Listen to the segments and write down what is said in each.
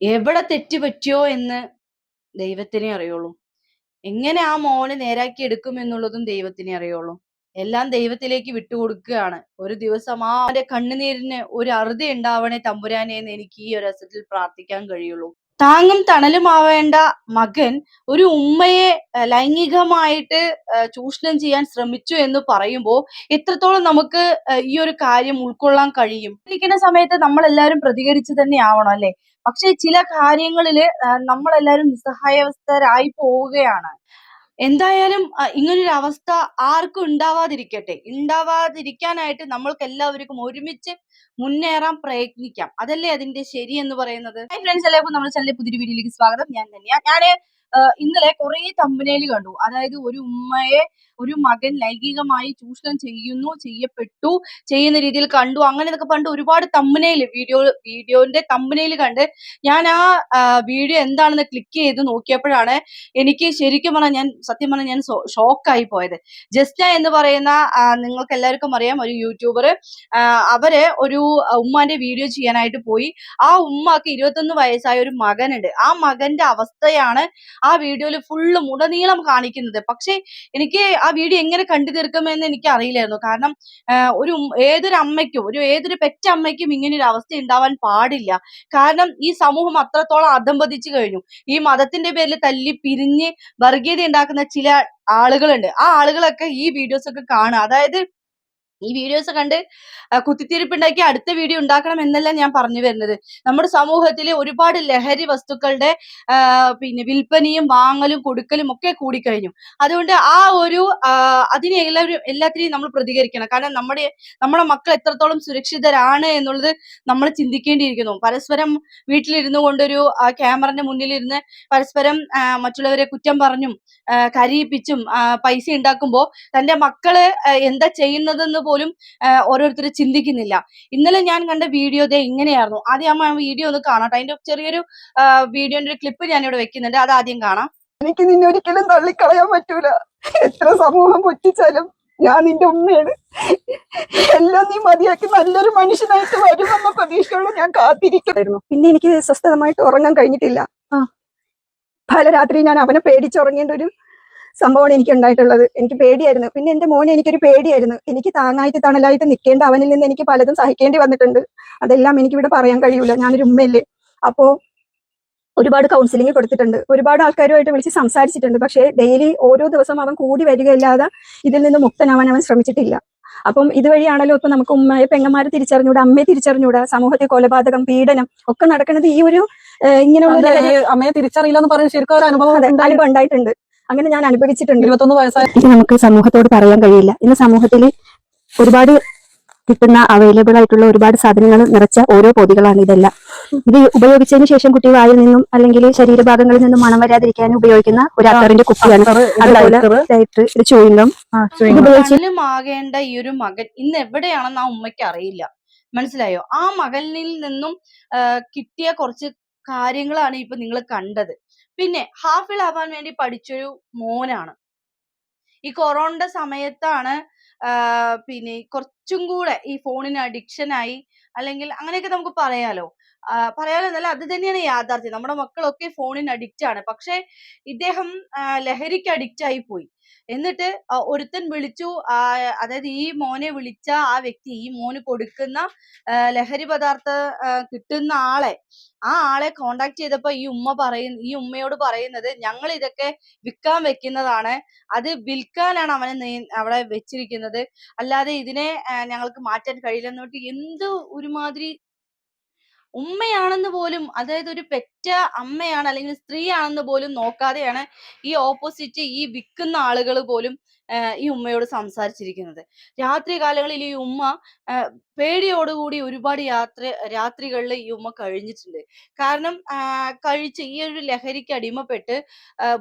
എവിടെ തെറ്റ് പറ്റിയോ എന്ന് ദൈവത്തിനെ അറിയുള്ളൂ. എങ്ങനെ ആ മോന് നേരാക്കി എടുക്കും എന്നുള്ളതും ദൈവത്തിനെ അറിയുള്ളൂ. എല്ലാം ദൈവത്തിലേക്ക് വിട്ടുകൊടുക്കുകയാണ്. ഒരു ദിവസം ആ അവന്റെ കണ്ണുനീരിന് ഒരു അറുതി ഉണ്ടാവണേ തമ്പുരാനെ എന്ന് എനിക്ക് ഈ ഒരു അവസരത്തിൽ പ്രാർത്ഥിക്കാൻ കഴിയുള്ളൂ. താങ്ങും തണലുമാവേണ്ട മകൻ ഒരു ഉമ്മയെ ലൈംഗികമായിട്ട് ചൂഷണം ചെയ്യാൻ ശ്രമിച്ചു എന്ന് പറയുമ്പോൾ എത്രത്തോളം നമുക്ക് ഈ ഒരു കാര്യം ഉൾക്കൊള്ളാൻ കഴിയും? ഇരിക്കുന്ന സമയത്ത് നമ്മൾ എല്ലാവരും പ്രതികരിച്ചു തന്നെ ആവണം അല്ലെ? പക്ഷെ ചില കാര്യങ്ങളിൽ നമ്മളെല്ലാവരും നിസ്സഹായവസ്ഥരായി പോവുകയാണ്. എന്തായാലും ഇങ്ങനൊരു അവസ്ഥ ആർക്കും ഉണ്ടാവാതിരിക്കട്ടെ. ഉണ്ടാവാതിരിക്കാനായിട്ട് നമ്മൾക്ക് എല്ലാവർക്കും ഒരുമിച്ച് മുന്നേറാൻ പ്രയത്നിക്കാം. അതല്ലേ അതിന്റെ ശരി എന്ന് പറയുന്നത്? ഹൈ ഫ്രണ്ട്സ് എല്ലാവർക്കും നമ്മുടെ ചാനലിലെ പുതിയൊരു വീഡിയോയിലേക്ക് സ്വാഗതം. ഞാൻ തന്നെയാണ് ഞാൻ ഇന്നലെ കുറെ തമ്പനയിൽ കണ്ടു. അതായത് ഒരു ഉമ്മയെ ഒരു മകൻ ലൈംഗികമായി ചൂഷണം ചെയ്യുന്നു ചെയ്യപ്പെട്ടു ചെയ്യുന്ന രീതിയിൽ കണ്ടു. അങ്ങനെ എന്നൊക്കെ പണ്ട് ഒരുപാട് തമ്പനയിൽ വീഡിയോ വീഡിയോന്റെ തമ്പനയിൽ കണ്ട് ഞാൻ ആ വീഡിയോ എന്താണെന്ന് ക്ലിക്ക് ചെയ്ത് നോക്കിയപ്പോഴാണ് എനിക്ക് ശരിക്കും പറഞ്ഞാൽ ഞാൻ സത്യം പറഞ്ഞാൽ ഞാൻ ഷോക്കായി പോയത്. ജസ്ന എന്ന് പറയുന്ന നിങ്ങൾക്ക് എല്ലാവർക്കും അറിയാം ഒരു യൂട്യൂബർ അവർ ഒരു ഉമ്മാന്റെ വീഡിയോ ചെയ്യാനായിട്ട് പോയി. ആ ഉമ്മക്ക് ഇരുപത്തൊന്ന് വയസ്സായ ഒരു മകനുണ്ട്. ആ മകന്റെ അവസ്ഥയാണ് ആ വീഡിയോയിൽ ഫുള്ള് ഉടനീളം കാണിക്കുന്നത്. പക്ഷേ എനിക്ക് ആ വീഡിയോ എങ്ങനെ കണ്ടു തീർക്കുമെന്ന് എനിക്ക് അറിയില്ലായിരുന്നു. കാരണം ഒരു ഏതൊരു അമ്മയ്ക്കും ഒരു ഏതൊരു പെറ്റമ്മയ്ക്കും ഇങ്ങനെ ഒരു അവസ്ഥ ഉണ്ടാവാൻ പാടില്ല. കാരണം ഈ സമൂഹം അത്രത്തോളം അധംപതിച്ചു കഴിഞ്ഞു. ഈ മതത്തിന്റെ പേരിൽ തല്ലി പിരിഞ്ഞ് വർഗീയത ഉണ്ടാക്കുന്ന ചില ആളുകളുണ്ട്. ആ ആളുകളൊക്കെ ഈ വീഡിയോസ് ഒക്കെ കാണുക. അതായത് ഈ വീഡിയോസ് കണ്ട് കുത്തിത്തിരിപ്പുണ്ടാക്കി അടുത്ത വീഡിയോ ഉണ്ടാക്കണം എന്നല്ല ഞാൻ പറഞ്ഞു വരുന്നത്. നമ്മുടെ സമൂഹത്തിൽ ഒരുപാട് ലഹരി വസ്തുക്കളുടെ പിന്നെ വിൽപ്പനയും വാങ്ങലും കൊടുക്കലും ഒക്കെ കൂടിക്കഴിഞ്ഞു. അതുകൊണ്ട് ആ ഒരു അതിനെ എല്ലാവരും എല്ലാത്തിനെയും നമ്മൾ പ്രതികരിക്കണം. കാരണം നമ്മുടെ നമ്മുടെ മക്കൾ എത്രത്തോളം സുരക്ഷിതരാണ് എന്നുള്ളത് നമ്മൾ ചിന്തിക്കേണ്ടിയിരിക്കുന്നു. പരസ്പരം വീട്ടിലിരുന്നു കൊണ്ടൊരു ക്യാമറന്റെ മുന്നിലിരുന്ന് പരസ്പരം മറ്റുള്ളവരെ കുറ്റം പറഞ്ഞും കരയിപ്പിച്ചും പൈസ ഉണ്ടാക്കുമ്പോൾ തന്റെ മക്കൾ എന്താ ചെയ്യുന്നതെന്ന് പോലും ഓരോരുത്തർ ചിന്തിക്കുന്നില്ല. ഇന്നലെ ഞാൻ കണ്ട വീഡിയോ ദേ ഇങ്ങനെയായിരുന്നു. ആദ്യം അമ്മ വീഡിയോ ഒന്ന് കാണാം. അതിന്റെ ചെറിയൊരു വീഡിയോന്റെ ഒരു ക്ലിപ്പ് ഞാൻ ഇവിടെ വെക്കുന്നുണ്ട്. അത് ആദ്യം കാണാം. എനിക്ക് നിന്നെ ഒരിക്കലും തള്ളിക്കളയാൻ പറ്റൂല. എത്ര സമൂഹം പൊറ്റിച്ചാലും ഞാൻ നിന്റെ ഉമ്മയാണ്. എല്ലാം നീ മതിയാക്കി നല്ലൊരു മനുഷ്യനായിട്ട് വരുമെന്ന പ്രതീക്ഷയോടെ ഞാൻ കാത്തിരിക്കുമായിരുന്നു പിന്നെ എനിക്ക് സ്വസ്ഥതമായിട്ട് ഉറങ്ങാൻ കഴിഞ്ഞിട്ടില്ല. പല രാത്രി ഞാൻ അവനെ പേടിച്ചുറങ്ങേണ്ട ഒരു സംഭവമാണ് എനിക്ക് ഉണ്ടായിട്ടുള്ളത് എനിക്ക് പേടിയായിരുന്നു. പിന്നെ എന്റെ മോനെ എനിക്കൊരു പേടിയായിരുന്നു. എനിക്ക് താങ്ങായിട്ട് തണലായിട്ട് നിൽക്കേണ്ട അവനിൽ നിന്ന് എനിക്ക് പലതും സഹിക്കേണ്ടി വന്നിട്ടുണ്ട്. അതെല്ലാം എനിക്കിവിടെ പറയാൻ കഴിയൂല. ഞാനൊരു ഉമ്മയല്ലേ. അപ്പോ ഒരുപാട് കൗൺസിലിംഗ് കൊടുത്തിട്ടുണ്ട്. ഒരുപാട് ആൾക്കാരുമായിട്ട് വിളിച്ച് സംസാരിച്ചിട്ടുണ്ട്. പക്ഷേ ഡെയിലി ഓരോ ദിവസം അവൻ കൂടി വരികയില്ലാതെ ഇതിൽ നിന്ന് മുക്തനാവാൻ അവൻ ശ്രമിച്ചിട്ടില്ല. അപ്പം ഇതുവഴിയാണല്ലോ ഇപ്പൊ നമുക്ക് ഉമ്മയെ പെങ്ങന്മാരെ തിരിച്ചറിഞ്ഞൂടാ അമ്മയെ തിരിച്ചറിഞ്ഞൂടാ സമൂഹത്തെ കൊലപാതകം പീഡനം ഒക്കെ നടക്കുന്നത് ഈ ഒരു ഇങ്ങനെയുള്ള അമ്മയെ തിരിച്ചറിയില്ല എന്ന് ശരിക്കും അനുഭവം ഉണ്ടായിട്ടുണ്ട്. അങ്ങനെ ഞാൻ അനുഭവിച്ചിട്ടുണ്ട്. ഇരുപത്തൊന്ന് വയസ്സായി ഇത് നമുക്ക് സമൂഹത്തോട് പറയാൻ കഴിയില്ല. ഇന്ന് സമൂഹത്തിൽ ഒരുപാട് കിട്ടുന്ന അവൈലബിൾ ആയിട്ടുള്ള ഒരുപാട് സാധനങ്ങൾ നിറച്ച ഓരോ പൊതികളാണ് ഇതെല്ലാം. ഇത് ഉപയോഗിച്ചതിന് ശേഷം കുട്ടി വായിൽ നിന്നും അല്ലെങ്കിൽ ശരീരഭാഗങ്ങളിൽ നിന്നും മണം വരാതിരിക്കാൻ ഉപയോഗിക്കുന്ന ഒരു അത്തറിന്റെ കുപ്പിയാണ്. ലൈറ്റർ ആകേണ്ട ഈ ഒരു മകൻ ഇന്ന് എവിടെയാണെന്ന് ആ ഉമ്മയ്ക്ക് അറിയില്ല. മനസ്സിലായോ? ആ മകനിൽ നിന്നും കിട്ടിയ കുറച്ച് കാര്യങ്ങളാണ് ഇപ്പൊ നിങ്ങൾ കണ്ടത്. പിന്നെ ഹാഫിൾ ആവാൻ വേണ്ടി പഠിച്ചൊരു മോനാണ്. ഈ കൊറോണയുടെ സമയത്താണ് പിന്നെ കുറച്ചും കൂടെ ഈ ഫോണിന് അഡിക്ഷൻ ആയി. അല്ലെങ്കിൽ അങ്ങനെയൊക്കെ നമുക്ക് പറയാലോ. പറയാലോ എന്നല്ല അത് തന്നെയാണ് യാഥാർത്ഥ്യം. നമ്മുടെ മക്കളൊക്കെ ഫോണിന് അഡിക്റ്റ് ആണ്. പക്ഷെ ഇദ്ദേഹം ലഹരിക്ക് അഡിക്റ്റ് ആയി പോയി. എന്നിട്ട് ഒരുത്തൻ വിളിച്ചു അതായത് ഈ മോനെ വിളിച്ച ആ വ്യക്തി ഈ മോന് കൊടുക്കുന്ന ലഹരി പദാർത്ഥ കിട്ടുന്ന ആളെ ആ ആളെ കോണ്ടാക്ട് ചെയ്തപ്പോ ഈ ഉമ്മ പറയും ഈ ഉമ്മയോട് പറയുന്നത് ഞങ്ങൾ ഇതൊക്കെ വിൽക്കാൻ വെക്കുന്നതാണ്. അത് വിൽക്കാനാണ് അവനെ അവിടെ വെച്ചിരിക്കുന്നത്. അല്ലാതെ ഇതിനെ ഞങ്ങൾക്ക് മാറ്റാൻ കഴിയില്ലെന്ന് പറഞ്ഞിട്ട് എന്ത് ഒരുമാതിരി ഉമ്മയാണെന്ന് പോലും അതായത് ഒരു പെറ്റ അമ്മയാണ് അല്ലെങ്കിൽ സ്ത്രീയാണെന്ന് പോലും നോക്കാതെയാണ് ഈ ഓപ്പോസിറ്റ് ഈ വിൽക്കുന്ന ആളുകൾ പോലും ഈ ഉമ്മയോട് സംസാരിച്ചിരിക്കുന്നത്. രാത്രി കാലങ്ങളിൽ ഈ ഉമ്മ പേടിയോടുകൂടി ഒരുപാട് യാത്ര രാത്രികളിൽ ഈ ഉമ്മ കഴിഞ്ഞിട്ടുണ്ട്. കാരണം കഴിച്ച് ഈ ഒരു ലഹരിക്ക് അടിമപ്പെട്ട്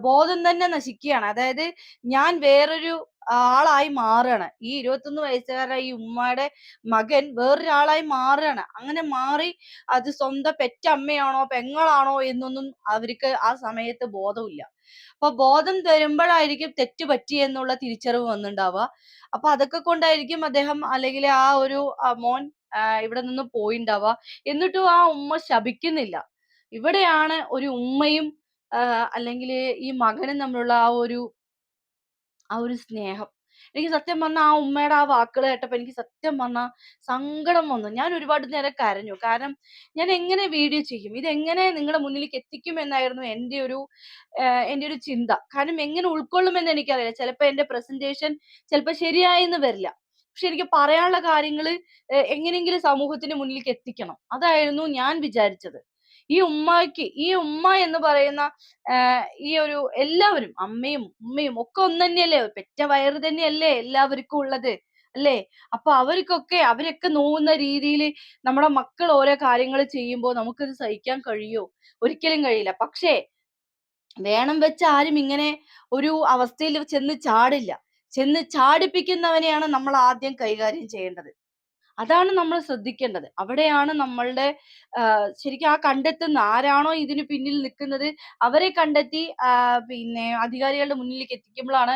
ബോധം തന്നെ നശിക്കുകയാണ്. അതായത് ഞാൻ വേറൊരു ആളായി മാറുകയാണ്. ഈ ഇരുപത്തൊന്ന് വയസ്സുകാരായ ഈ ഉമ്മയുടെ മകൻ വേറൊരാളായി മാറുകയാണ്. അങ്ങനെ മാറി അത് സ്വന്തം പെറ്റമ്മയാണോ പെങ്ങളാണോ എന്നൊന്നും അവർക്ക് ആ സമയത്ത് ബോധമില്ല അപ്പൊ ബോധം തരുമ്പോഴായിരിക്കും തെറ്റ് പറ്റി എന്നുള്ള തിരിച്ചറിവ് വന്നിണ്ടാവുക അപ്പൊ അതൊക്കെ കൊണ്ടായിരിക്കും അദ്ദേഹം അല്ലെങ്കിൽ ആ ഒരു മോൻ ഇവിടെ നിന്ന് പോയിണ്ടാവുക. എന്നിട്ടും ആ ഉമ്മ ശപിക്കുന്നില്ല. ഇവിടെയാണ് ഒരു ഉമ്മയും അല്ലെങ്കിൽ ഈ മകനും തമ്മിലുള്ള ആ ഒരു ആ ഒരു സ്നേഹം. എനിക്ക് സത്യം പറഞ്ഞാൽ ആ ഉമ്മയുടെ ആ വാക്കുകൾ കേട്ടപ്പോ എനിക്ക് സത്യം പറഞ്ഞാൽ സങ്കടം വന്നു. ഞാൻ ഒരുപാട് നേരം കരഞ്ഞു. കാരണം ഞാൻ എങ്ങനെ വീഡിയോ ചെയ്യും? ഇത് എങ്ങനെ നിങ്ങളുടെ മുന്നിലേക്ക് എത്തിക്കും എന്നായിരുന്നു എന്റെ ഒരു എന്റെ ഒരു ചിന്ത. കാരണം എങ്ങനെ ഉൾക്കൊള്ളുമെന്ന് എനിക്കറിയില്ല. ചിലപ്പോൾ എന്റെ പ്രസന്റേഷൻ ചിലപ്പോൾ ശരിയായെന്ന് വരില്ല. പക്ഷെ എനിക്ക് പറയാനുള്ള കാര്യങ്ങൾ എങ്ങനെയെങ്കിലും സമൂഹത്തിന് മുന്നിലേക്ക് എത്തിക്കണം. അതായിരുന്നു ഞാൻ വിചാരിച്ചത്. ഈ ഉമ്മയ്ക്ക് ഈ ഉമ്മ എന്ന് പറയുന്ന ഈ ഒരു എല്ലാവരും അമ്മയും ഉമ്മയും ഒക്കെ ഒന്ന് തന്നെയല്ലേ പെറ്റ വയറ് തന്നെയല്ലേ എല്ലാവർക്കും ഉള്ളത് അല്ലേ? അപ്പൊ അവർക്കൊക്കെ അവരൊക്കെ നോവുന്ന രീതിയിൽ നമ്മുടെ മക്കൾ ഓരോ കാര്യങ്ങൾ ചെയ്യുമ്പോൾ നമുക്കത് സഹിക്കാൻ കഴിയോ? ഒരിക്കലും കഴിയില്ല. പക്ഷേ വേണം വെച്ച് ആരും ഇങ്ങനെ ഒരു അവസ്ഥയിൽ ചെന്ന് ചാടില്ല. ചെന്ന് ചാടിപ്പിക്കുന്നവനെയാണ് നമ്മൾ ആദ്യം കൈകാര്യം ചെയ്യേണ്ടത്. അതാണ് നമ്മൾ ശ്രദ്ധിക്കേണ്ടത്. അവിടെയാണ് നമ്മളുടെ ശരിക്കും ആ കണ്ടെത്തുന്ന ആരാണോ ഇതിന് പിന്നിൽ നിൽക്കുന്നത് അവരെ കണ്ടെത്തി പിന്നെ അധികാരികളുടെ മുന്നിലേക്ക് എത്തിക്കുമ്പോഴാണ്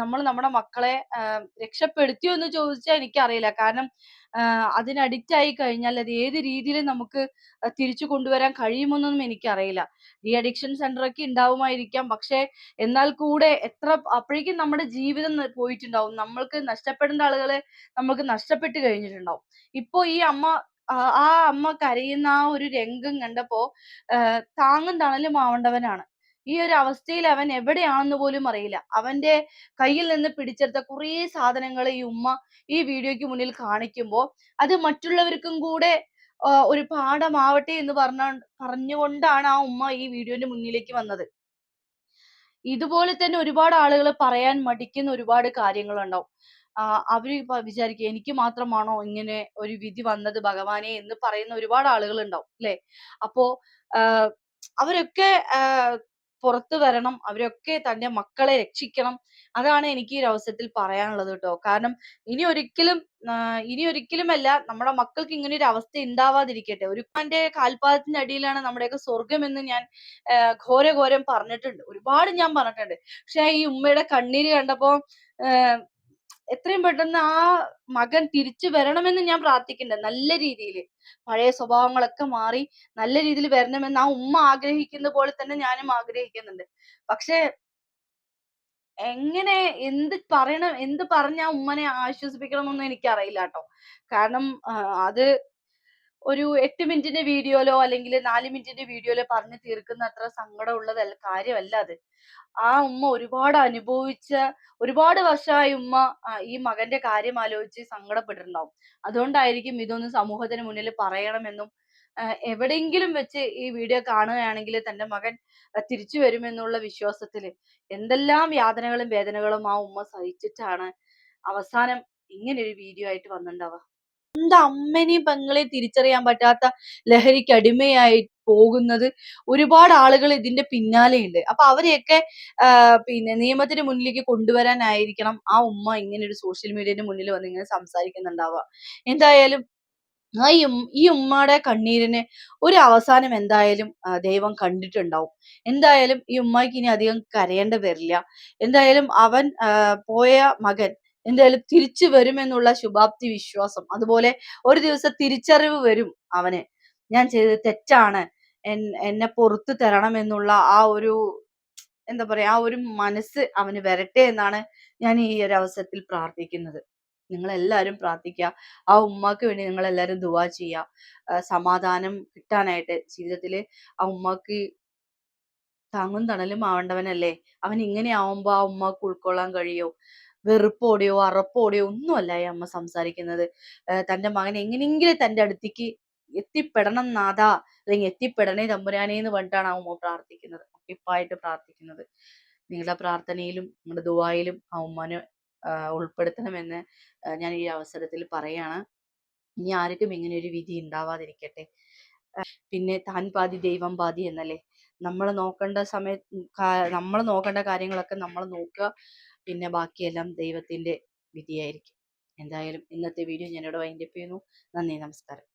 നമ്മൾ നമ്മുടെ മക്കളെ രക്ഷപ്പെടുത്തിയോ എന്ന് ചോദിച്ചാൽ എനിക്കറിയില്ല. കാരണം അതിന് അഡിക്റ്റ് ആയി കഴിഞ്ഞാൽ അത് ഏത് രീതിയിൽ നമുക്ക് തിരിച്ചു കൊണ്ടുവരാൻ കഴിയുമെന്നൊന്നും എനിക്കറിയില്ല. ഡി അഡിക്ഷൻ സെന്റർ ഒക്കെ ഉണ്ടാവുമായിരിക്കാം. പക്ഷെ എന്നാൽ കൂടെ എത്ര അപ്പോഴേക്കും നമ്മുടെ ജീവിതം പോയിട്ടുണ്ടാവും. നമ്മൾക്ക് നഷ്ടപ്പെടേണ്ട ആളുകളെ നമ്മൾക്ക് നഷ്ടപ്പെട്ട് കഴിഞ്ഞിട്ടുണ്ടാവും. ഇപ്പൊ ഈ അമ്മ ആ അമ്മ കരയുന്ന ആ ഒരു രംഗം കണ്ടപ്പോ താങ്ങും തണലും ആവേണ്ടവനാണ്. ഈ ഒരു അവസ്ഥയിൽ അവൻ എവിടെയാണെന്ന് പോലും അറിയില്ല. അവന്റെ കയ്യിൽ നിന്ന് പിടിച്ചെടുത്ത കുറേ സാധനങ്ങൾ ഈ ഉമ്മ ഈ വീഡിയോയ്ക്ക് മുന്നിൽ കാണിക്കുമ്പോൾ അത് മറ്റുള്ളവർക്കും കൂടെ ഒരു പാഠമാവട്ടെ എന്ന് പറഞ്ഞ പറഞ്ഞുകൊണ്ടാണ് ആ ഉമ്മ ഈ വീഡിയോന്റെ മുന്നിലേക്ക് വന്നത്. ഇതുപോലെ തന്നെ ഒരുപാട് ആളുകൾ പറയാൻ മടിക്കുന്ന ഒരുപാട് കാര്യങ്ങളുണ്ടാവും. അവർ ഇപ്പൊ വിചാരിക്കും എനിക്ക് മാത്രമാണോ ഇങ്ങനെ ഒരു വിധി വന്നത് ഭഗവാനെ എന്ന് പറയുന്ന ഒരുപാട് ആളുകൾ ഉണ്ടാവും അല്ലെ? അപ്പോ അവരൊക്കെ പുറത്തു വരണം അവരൊക്കെ തന്റെ മക്കളെ രക്ഷിക്കണം. അതാണ് എനിക്ക് ഈ അവസരത്തിൽ പറയാനുള്ളത് കേട്ടോ. കാരണം ഇനി ഒരിക്കലും ഇനി ഒരിക്കലുമല്ല നമ്മുടെ മക്കൾക്ക് ഇങ്ങനെ ഒരു അവസ്ഥ ഉണ്ടാവാതിരിക്കട്ടെ ഒരു ഉപ്പാന്റെ കാൽപാദത്തിന്റെ അടിയിലാണ് നമ്മുടെയൊക്കെ സ്വർഗം എന്ന് ഞാൻ ഘോര ഘോരഘോരം പറഞ്ഞിട്ടുണ്ട്. ഒരുപാട് ഞാൻ പറഞ്ഞിട്ടുണ്ട്. പക്ഷെ ഈ ഉമ്മയുടെ കണ്ണീര് കണ്ടപ്പോ എത്രയും പെട്ടെന്ന് ആ മകൻ തിരിച്ചു വരണമെന്ന് ഞാൻ പ്രാർത്ഥിക്കുന്നുണ്ട്. നല്ല രീതിയിൽ പഴയ സ്വഭാവങ്ങളൊക്കെ മാറി നല്ല രീതിയിൽ വരണമെന്ന് ആ ഉമ്മ ആഗ്രഹിക്കുന്ന പോലെ തന്നെ ഞാനും ആഗ്രഹിക്കുന്നുണ്ട്. പക്ഷെ എങ്ങനെ എന്ത് പറയണം എന്ത് പറഞ്ഞ ഉമ്മനെ ആശ്വസിപ്പിക്കണം എന്നൊന്നും എനിക്കറിയില്ല കേട്ടോ. കാരണം അത് ഒരു എട്ട് മിനിറ്റിന്റെ വീഡിയോയിലോ അല്ലെങ്കിൽ നാല് മിനിറ്റിന്റെ വീഡിയോയിലോ പറഞ്ഞു തീർക്കുന്ന അത്ര സങ്കടമുള്ളതല്ല കാര്യമല്ല അത്. ആ ഉമ്മ ഒരുപാട് അനുഭവിച്ച ഒരുപാട് വർഷമായി ഉമ്മ ഈ മകന്റെ കാര്യം ആലോചിച്ച് സങ്കടപ്പെട്ടിട്ടുണ്ടാവും. അതുകൊണ്ടായിരിക്കും ഇതൊന്ന് സമൂഹത്തിന് മുന്നിൽ പറയണമെന്നും എവിടെയെങ്കിലും വെച്ച് ഈ വീഡിയോ കാണുകയാണെങ്കിൽ തന്റെ മകൻ തിരിച്ചു വരുമെന്നുള്ള വിശ്വാസത്തിൽ എന്തെല്ലാം യാതനകളും വേദനകളും ആ ഉമ്മ സഹിച്ചിട്ടാണ് അവസാനം ഇങ്ങനെ ഒരു വീഡിയോ ആയിട്ട് വന്നിട്ടുണ്ടാവുക. സ്വന്തം അമ്മനെയും പെങ്ങളെയും തിരിച്ചറിയാൻ പറ്റാത്ത ലഹരിക്ക് അടിമയായി പോകുന്നത്? ഒരുപാട് ആളുകൾ ഇതിന്റെ പിന്നാലെയുണ്ട് അപ്പൊ അവരെയൊക്കെ പിന്നെ നിയമത്തിന് മുന്നിലേക്ക് കൊണ്ടുവരാനായിരിക്കണം ആ ഉമ്മ ഇങ്ങനെ ഒരു സോഷ്യൽ മീഡിയന്റെ മുന്നിൽ വന്ന് ഇങ്ങനെ സംസാരിക്കുന്നുണ്ടാവുക. എന്തായാലും ആ ഈ ഉമ്മയുടെ കണ്ണീരിന് ഒരു അവസാനം എന്തായാലും ദൈവം കണ്ടിട്ടുണ്ടാവും. എന്തായാലും ഈ ഉമ്മയ്ക്ക് ഇനി അധികം കരയേണ്ട വരില്ല. എന്തായാലും അവൻ പോയ മകൻ എന്തായാലും തിരിച്ചു വരുമെന്നുള്ള ശുഭാപ്തി വിശ്വാസം. അതുപോലെ ഒരു ദിവസം തിരിച്ചറിവ് വരും അവന്. ഞാൻ ചെയ്തത് തെറ്റാണ്. എന്നെ പുറത്തു തരണം എന്നുള്ള ആ ഒരു എന്താ പറയാ ആ ഒരു മനസ്സ് അവന് വരട്ടെ എന്നാണ് ഞാൻ ഈ ഒരു അവസരത്തിൽ പ്രാർത്ഥിക്കുന്നത്. നിങ്ങൾ എല്ലാവരും പ്രാർത്ഥിക്കുക. ആ ഉമ്മാക്ക് വേണ്ടി നിങ്ങൾ എല്ലാവരും ദുവാ ചെയ്യുക. സമാധാനം കിട്ടാനായിട്ട് ജീവിതത്തിൽ ആ ഉമ്മാക്ക് താങ്ങും തണലും ആവേണ്ടവനല്ലേ? അവൻ ഇങ്ങനെ ആവുമ്പോ ആ ഉമ്മാക്ക് ഉൾക്കൊള്ളാൻ കഴിയോ? വെറുപ്പോടെയോ അറപ്പോടെയോ ഒന്നുമല്ല ഈ അമ്മ സംസാരിക്കുന്നത്. തന്റെ മകൻ എങ്ങനെയെങ്കിലും തന്റെ അടുത്തേക്ക് എത്തിപ്പെടണം നാഥാ അല്ലെങ്കിൽ എത്തിപ്പെടണേ തമ്പുരാനേ എന്ന് പറഞ്ഞിട്ടാണ് ആ ഉമ്മ പ്രാർത്ഥിക്കുന്നത്. ഉറപ്പായിട്ട് പ്രാർത്ഥിക്കുന്നത്. നിങ്ങളുടെ പ്രാർത്ഥനയിലും നിങ്ങളുടെ ദുവായിലും ആ ഉമ്മനെ ഉൾപ്പെടുത്തണമെന്ന് ഞാൻ ഈ അവസരത്തിൽ പറയാണ്. ഇനി ആർക്കും ഇങ്ങനെ ഒരു വിധി ഉണ്ടാവാതിരിക്കട്ടെ. പിന്നെ താൻ പാതി ദൈവം പാതി എന്നല്ലേ? നമ്മൾ നോക്കേണ്ട സമയത്ത് നമ്മൾ നോക്കേണ്ട കാര്യങ്ങളൊക്കെ നമ്മൾ നോക്കുക. പിന്നെ ബാക്കിയെല്ലാം ദൈവത്തിന്റെ വിധിയായിരിക്കും. എന്തായാലും ഇന്നത്തെ വീഡിയോ ഞാനിവിടെ വൈൻഡപ്പ് ചെയ്യുന്നു. നന്ദി നമസ്കാരം.